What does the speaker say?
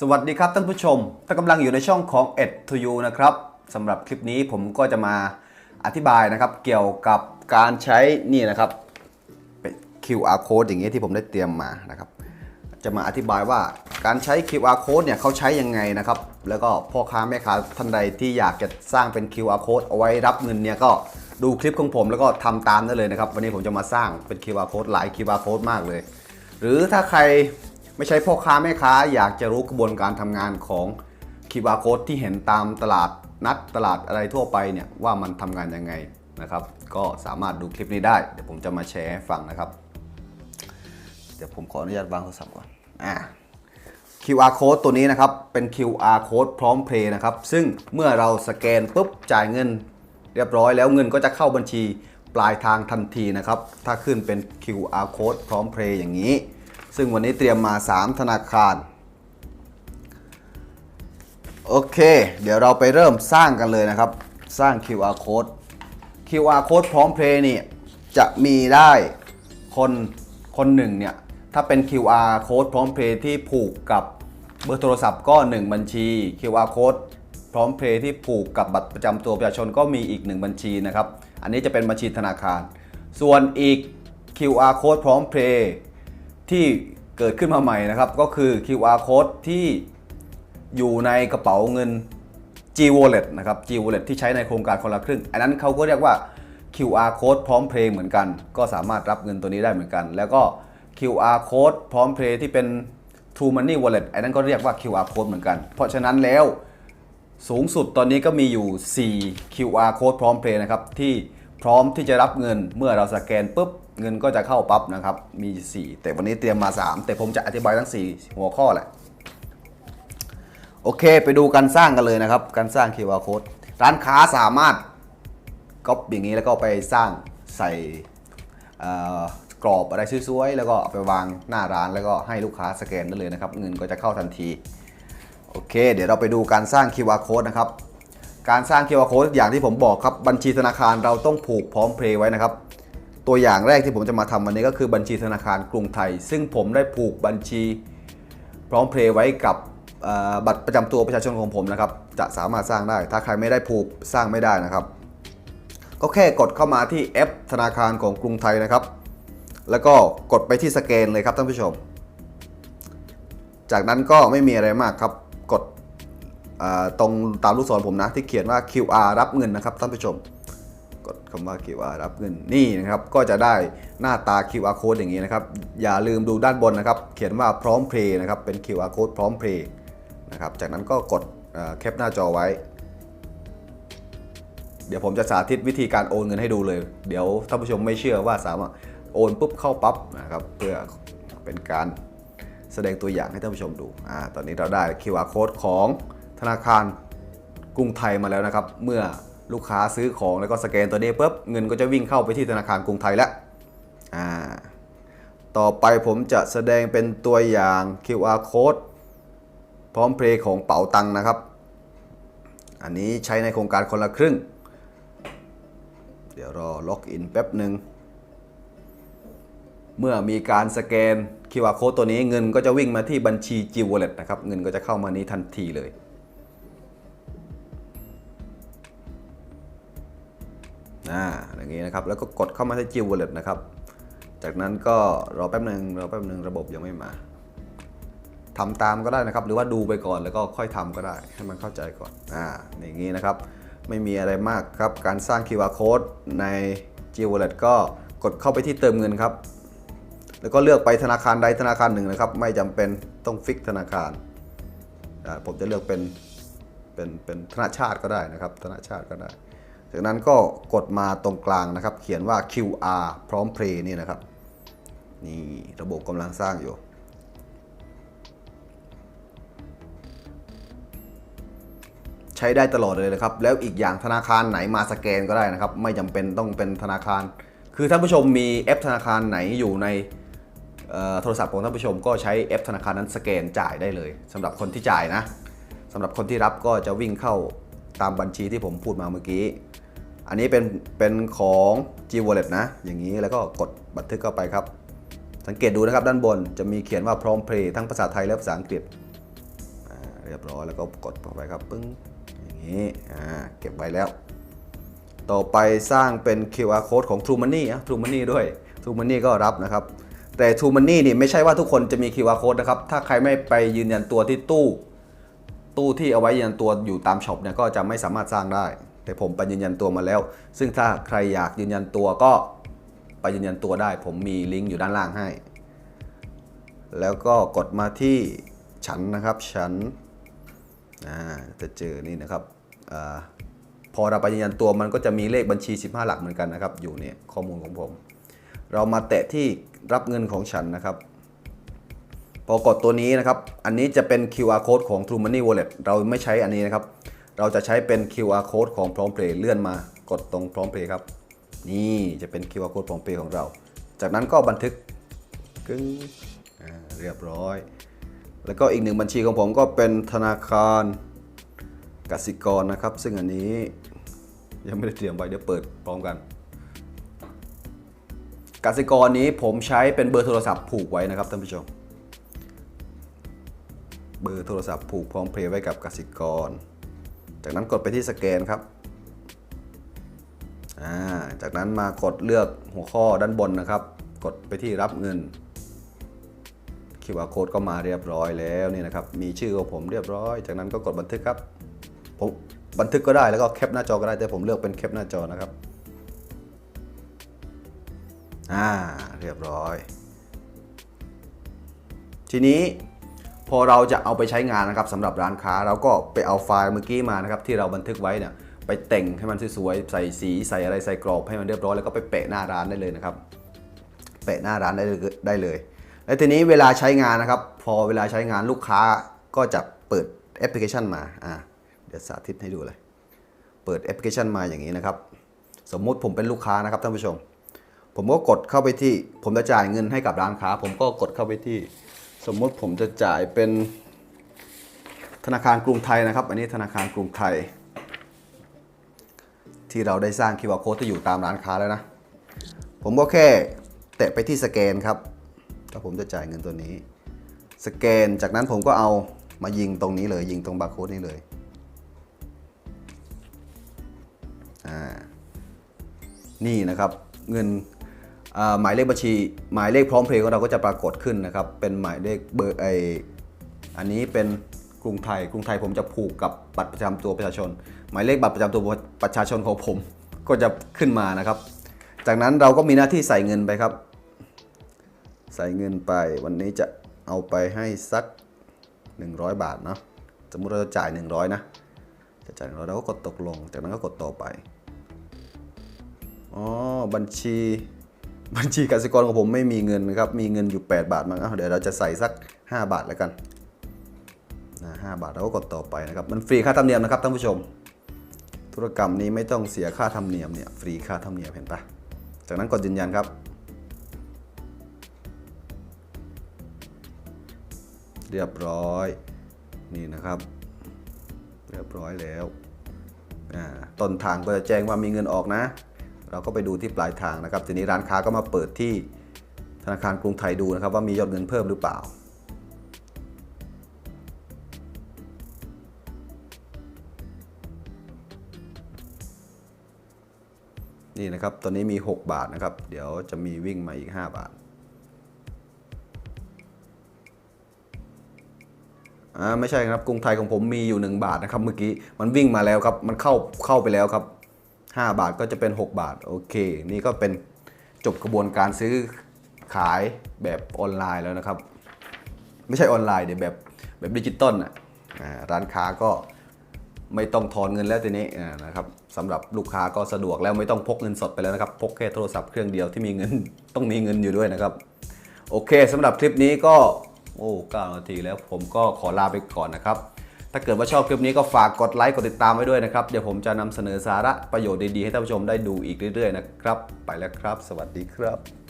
สวัสดีครับท่านผู้ชมท่านกำลังอยู่ในช่องของ e d to you นะครับสำหรับคลิปนี้ผมก็จะมาอธิบายนะครับ เกี่ยวกับการใช้นี่นะครับเป็น QR code อย่างนี้ที่ผมได้เตรียมมานะครับ จะมาอธิบายว่าการใช้ QR code เนี่ยเขาใช้ยังไงนะครับ แล้วก็พ่อค้าแม่ค้าท่านใดที่อยากจะสร้างเป็น QR code เอาไว้รับเงินเนี่ยก็ดูคลิปของผมแล้วก็ทำตามได้เลยนะครับ วันนี้ผมจะมาสร้างเป็น QR code หลาย QR code มากเลย หรือถ้าใคร ไม่ใช่พ่อค้าแม่ค้าอยากจะรู้กระบวนการทำงานของ QR code ที่เห็นตามตลาดนัดตลาดอะไรทั่วไปเนี่ยว่ามันทำงานยังไงนะครับ ก็สามารถดูคลิปนี้ได้ เดี๋ยวผมจะมาแชร์ให้ฟังนะครับ เดี๋ยวผมขออนุญาตวางโทรศัพท์ก่อนอ่า QR code ตัวนี้นะครับ เป็น QR code พร้อมเพย์นะครับ ซึ่งเมื่อเราสแกนปุ๊บจ่ายเงิน เรียบร้อยแล้วเงินก็จะเข้าบัญชีปลายทางทันทีนะครับ ถ้าขึ้นเป็น QR code พร้อมเพย์อย่างนี้ ซึ่งวันนี้เตรียมมา 3 ธนาคาร โอเค เดี๋ยวเราไปเริ่มสร้างกันเลยนะครับ สร้าง QR code QR code พร้อมเพลย์นี่จะมีได้คนคนหนึ่งเนี่ย ถ้าเป็น QR code พร้อมเพย์ที่ผูกกับเบอร์โทรศัพท์ก็ 1 บัญชี QR code พร้อมเพย์ที่ผูกกับบัตรประจำตัวประชาชนก็มีอีก 1 บัญชีนะครับ อันนี้จะเป็นบัญชีธนาคาร ส่วนอีก QR code พร้อมเพย์ที่ เกิดขึ้นมาใหม่นะครับ ก็คือ QR code ที่อยู่ในกระเป๋าเงิน G Wallet นะครับ G Wallet ที่ใช้ในโครงการคนละครึ่ง อันนั้นเขาก็เรียกว่า QR code พร้อมเพลย์เหมือนกัน ก็สามารถรับเงินตัวนี้ได้เหมือนกัน แล้วก็ QR code พร้อมเพลย์ที่เป็น True Money Wallet อันนั้นก็เรียกว่า QR code เหมือนกัน เพราะฉะนั้นแล้วสูงสุดตอนนี้ก็มีอยู่ 4 QR code พร้อมเพลย์นะครับ ที่พร้อมที่จะรับเงินเมื่อเราสแกนปุ๊บ เงินก็จะเข้าปั๊บนะครับ มี 4 แต่วันนี้เตรียมมา 3 แต่ผมจะอธิบายทั้ง 4 หัวข้อแหละ โอเค ไปดูการสร้างกันเลยนะครับ การสร้าง QR code ร้านค้าสามารถก๊อปอย่างนี้แล้วก็ไปสร้างใส่กรอบอะไรสวยๆ แล้วก็ไปวางหน้าร้านแล้วก็ให้ลูกค้าสแกนได้เลยนะครับ เงินก็จะเข้าทันที โอเค เดี๋ยวเราไปดูการสร้าง QR code นะครับ การสร้าง QR code อย่างที่ผมบอกครับ บัญชีธนาคารเราต้องผูกพร้อมเพลย์ไว้นะครับ ตัวอย่างแรกที่ผมจะมาทำวันนี้ก็คือบัญชีธนาคารกรุงไทย ซึ่งผมได้ผูกบัญชี พร้อมเพลย์ไว้กับบัตรประจำตัวประชาชนของผมนะครับ จะสามารถสร้างได้ ถ้าใครไม่ได้ผูกสร้างไม่ได้นะครับ ก็แค่กดเข้ามาที่แอปธนาคารของกรุงไทยนะครับ แล้วก็กดไปที่สแกนเลยครับท่านผู้ชม จากนั้นก็ไม่มีอะไรมากครับ กดตรงตามลูกศรผมนะที่เขียนว่า QR รับเงินนะครับท่านผู้ชม คำว่า QR รับเงินนี่นะครับก็จะได้หน้าตา QR code อย่างนี้นะครับ อย่าลืมดูด้านบนนะครับ เขียนว่าพร้อมเพย์นะครับเป็น QR code พร้อมเพย์นะครับจากนั้นก็กดแคปหน้าจอไว้ เดี๋ยวผมจะสาธิตวิธีการโอนเงินให้ดูเลย เดี๋ยวท่านผู้ชมไม่เชื่อว่าสามารถโอนปุ๊บเข้าปั๊บนะครับเพื่อเป็นการแสดงตัวอย่างให้ท่านผู้ชมดูอ่าตอนนี้เราได้ QR code ของธนาคารกรุงไทยมาแล้วนะครับ เมื่อ ลูกค้าซื้อของแล้วก็สแกนตัวนี้ปุ๊บเงินก็จะวิ่งเข้าไปที่ธนาคารกรุงไทยแล้วอ่าต่อไปผมจะแสดงเป็นตัวอย่าง QR code พร้อมเพลย์ของเป๋าตังนะครับ อันนี้ใช้ในโครงการคนละครึ่ง เดี๋ยวรอล็อกอินแป๊บหนึ่ง เมื่อมีการสแกน QR code ตัวนี้เงินก็จะวิ่งมาที่บัญชี G Wallet นะครับ เงินก็จะเข้ามานี้ทันทีเลย นะครับ แล้วก็กดเข้ามาที่ G Wallet นะครับ จากนั้นก็รอแป๊บหนึ่งรอแป๊บหนึ่งระบบยังไม่มาทำตามก็ได้นะครับ หรือว่าดูไปก่อนแล้วก็ค่อยทำก็ได้ให้มันเข้าใจก่อนอ่าอย่างนี้นะครับ ไม่มีอะไรมากครับ การสร้าง QR code ใน G Wallet ก็กดเข้าไปที่เติมเงินครับ แล้วก็เลือกไปธนาคารใดธนาคารหนึ่งนะครับ ไม่จำเป็นต้องฟิกธนาคารผมจะเลือกเป็นเป็นเป็นธนาชาติก็ได้นะครับ ธนาชาติก็ได้ จากนั้นก็กดมาตรงกลางนะครับ เขียนว่า QR พร้อมเพลย์นี่นะครับ นี่ระบบกำลังสร้างอยู่ ใช้ได้ตลอดเลยนะครับ แล้วอีกอย่างธนาคารไหนมาสแกนก็ได้นะครับ ไม่จำเป็นต้องเป็นธนาคาร คือท่านผู้ชมมีแอปธนาคารไหนอยู่ในโทรศัพท์ของท่านผู้ชมก็ใช้แอปธนาคารนั้นสแกนจ่ายได้เลยสำหรับคนที่จ่ายนะสำหรับคนที่รับก็จะวิ่งเข้า ตามบัญชีที่ผมพูดมาเมื่อกี้ อันนี้เป็นเป็นของ G Wallet นะ อย่างนี้แล้วก็กดบันทึกเข้าไปครับ สังเกตดูนะครับด้านบนจะมีเขียนว่าพร้อมเพลย์ทั้งภาษาไทยและภาษาอังกฤษเรียบร้อยแล้วก็กดเข้าไปครับปึ้งอย่างนี้เก็บไว้แล้ว ต่อไปสร้างเป็น QR code ของ True Money อะ True Money ด้วย True Money ก็รับนะครับแต่ True Money นี่ไม่ใช่ว่าทุกคนจะมี QR code นะครับ ถ้าใครไม่ไปยืนยันตัวที่ตู้ ตู้ที่เอาไว้ยืนยันตัวอยู่ตามช็อปเนี่ยก็จะไม่สามารถสร้างได้ แต่ผมไปยืนยันตัวมาแล้ว ซึ่งถ้าใครอยากยืนยันตัวก็ไปยืนยันตัวได้ ผมมีลิงก์อยู่ด้านล่างให้ แล้วก็กดมาที่ฉันนะครับฉันจะเจอนี่นะครับอพอเราไปยืนยันตัวมันก็จะมีเลขบัญชี 15 หลักเหมือนกันนะครับ อยู่เนี่ยข้อมูลของผม เรามาแตะที่รับเงินของฉันนะครับ พอกดตัวนี้นะครับ อันนี้จะเป็น QR code ของ True Money Wallet เราไม่ใช้อันนี้นะครับ เราจะใช้เป็น QR code ของ PromptPay เลื่อนมากดตรง PromptPay ครับ นี่จะเป็น QR code PromptPay ของเรา จากนั้นก็บันทึกกึ้งเรียบร้อย แล้วก็อีกหนึ่งบัญชีของผมก็เป็นธนาคารกสิกรนะครับ ซึ่งอันนี้ยังไม่ได้เตรียมไว้เดี๋ยวเปิดพร้อมกันกสิกรนี้ผมใช้เป็นเบอร์โทรศัพท์ผูกไว้นะครับท่านผู้ชม เบอร์โทรศัพท์ผูกพร้อมเพย์ไว้กับกสิกร จากนั้นกดไปที่สแกนครับาจากนั้นมากดเลือกหัวข้อด้านบนนะครับ กดไปที่รับเงิน QR code ก็มาเรียบร้อยแล้วนี่นะครับ มีชื่อของผมเรียบร้อย จากนั้นก็กดบันทึกครับ ผมบันทึกก็ได้แล้วก็แคปหน้าจอก็ได้แต่ผมเลือกเป็นแคปหน้าจอนะครับ อ่า เรียบร้อย ทีนี้ พอเราจะเอาไปใช้งานนะครับสำหรับร้านค้าเราก็ไปเอาไฟล์เมื่อกี้มานะครับที่เราบันทึกไว้เนี่ยไปแต่งให้มันสวยๆใส่สีใส่อะไรใส่กรอบให้มันเรียบร้อยแล้วก็ไปแปะหน้าร้านได้เลยนะครับแปะหน้าร้านได้เลยได้เลย และทีนี้เวลาใช้งานนะครับ พอเวลาใช้งานลูกค้าก็จะเปิดแอปพลิเคชันมาอ่าเดี๋ยวสาธิตให้ดูเลยเปิดแอปพลิเคชันมาอย่างนี้นะครับ สมมุติผมเป็นลูกค้านะครับท่านผู้ชม ผมก็กดเข้าไปที่ผมจะจ่ายเงินให้กับร้านค้า ผมก็กดเข้าไปที่ สมมติผมจะจ่ายเป็นธนาคารกรุงไทยนะครับ อันนี้ธนาคารกรุงไทย ที่เราได้สร้าง QR code ที่อยู่ตามร้านค้าแล้วนะ ผมก็แค่แตะไปที่สแกนครับ ถ้าผมจะจ่ายเงินตัวนี้ สแกนจากนั้นผมก็เอามายิงตรงนี้เลย ยิงตรงบาร์โค้ดนี้เลยอ่านี่นะครับเงิน หมายเลขบัญชี หมายเลขพร้อมเพลย์ของเราก็จะปรากฏขึ้นนะครับ เป็นหมายเลขเบอร์ไออันนี้เป็นกรุงไทย กรุงไทยผมจะผูกกับบัตรประจำตัวประชาชน หมายเลขบัตรประจำตัวประชาชนของผม ก็จะขึ้นมานะครับ จากนั้นเราก็มีหน้าที่ใส่เงินไปครับ ใส่เงินไป วันนี้จะเอาไปให้สัก 100 บาทเนาะ สมมุติเราจะจ่าย 100 นะ จะจ่าย100เราก็กดตกลง จากนั้นก็กดต่อไป อ๋อ บัญชี บัญชีกสิกรของผมไม่มีเงินนะครับ มีเงินอยู่ 8 บาทมั้งเดี๋ยวเราจะใส่สัก 5 บาทแล้วกันนะ5บาทเราก็กดต่อไปนะครับ มันฟรีค่าธรรมเนียมนะครับท่านผู้ชม ธุรกรรมนี้ไม่ต้องเสียค่าธรรมเนียมเนี่ยฟรีค่าธรรมเนียมเห็นปะจากนั้นกดยืนยันครับเรียบร้อยนี่นะครับ เรียบร้อยแล้วอ่าต้นทางก็จะแจ้งว่ามีเงินออกนะ เราก็ไปดูที่ปลายทางนะครับ ทีนี้ร้านค้าก็มาเปิดที่ธนาคารกรุงไทยดูนะครับ ว่ามียอดเงินเพิ่มหรือเปล่า นี่นะครับ ตอนนี้มี 6 บาทนะครับ เดี๋ยวจะมีวิ่งมาอีก 5 บาทอ่าไม่ใช่ครับกรุงไทยของผมมีอยู่ 1 บาทนะครับ เมื่อกี้มันวิ่งมาแล้วครับ มันเข้าเข้าไปแล้วครับ 5 บาทก็จะเป็น 6 บาท โอเค นี่ก็เป็นจบกระบวนการซื้อขายแบบออนไลน์แล้วนะครับ ไม่ใช่ออนไลน์เดี๋ยวแบบแบบดิจิตอลอะร้านค้าก็ไม่ต้องถอนเงินแล้วทีนี้นะครับสำหรับลูกค้าก็สะดวกแล้วไม่ต้องพกเงินสดไปแล้วนะครับ พกแค่โทรศัพท์เครื่องเดียวที่มีเงินต้องมีเงินอยู่ด้วยนะครับ โอเคสำหรับคลิปนี้ก็โอ้9นาทีแล้วผมก็ขอลาไปก่อนนะครับ ถ้าเกิดว่าชอบคลิปนี้ก็ฝากกดไลค์กดติดตามไว้ด้วยนะครับ เดี๋ยวผมจะนำเสนอสาระประโยชน์ดีๆ ให้ท่านผู้ชมได้ดูอีกเรื่อยๆนะครับ ไปแล้วครับ สวัสดีครับ